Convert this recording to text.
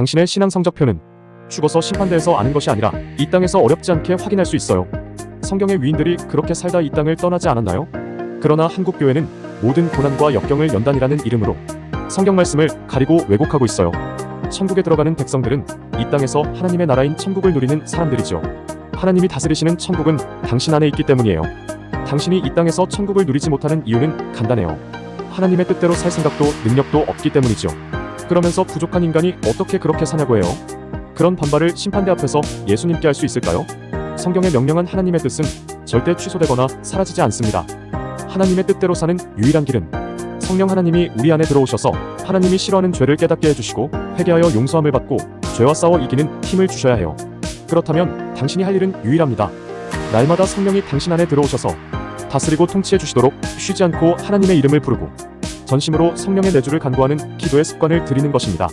당신의 신앙 성적표는 죽어서 심판대에서 아는 것이 아니라 이 땅에서 어렵지 않게 확인할 수 있어요. 성경의 위인들이 그렇게 살다 이 땅을 떠나지 않았나요? 그러나 한국 교회는 모든 고난과 역경을 연단이라는 이름으로 성경 말씀을 가리고 왜곡하고 있어요. 천국에 들어가는 백성들은 이 땅에서 하나님의 나라인 천국을 누리는 사람들이죠. 하나님이 다스리시는 천국은 당신 안에 있기 때문이에요. 당신이 이 땅에서 천국을 누리지 못하는 이유는 간단해요. 하나님의 뜻대로 살 생각도 능력도 없기 때문이죠. 그러면서 부족한 인간이 어떻게 그렇게 사냐고 해요. 그런 반발을 심판대 앞에서 예수님께 할 수 있을까요? 성경에 명령한 하나님의 뜻은 절대 취소되거나 사라지지 않습니다. 하나님의 뜻대로 사는 유일한 길은 성령 하나님이 우리 안에 들어오셔서 하나님이 싫어하는 죄를 깨닫게 해주시고 회개하여 용서함을 받고 죄와 싸워 이기는 힘을 주셔야 해요. 그렇다면 당신이 할 일은 유일합니다. 날마다 성령이 당신 안에 들어오셔서 다스리고 통치해 주시도록 쉬지 않고 하나님의 이름을 부르고 전심으로 성령의 내주를 간구하는 기도의 습관을 들이는 것입니다.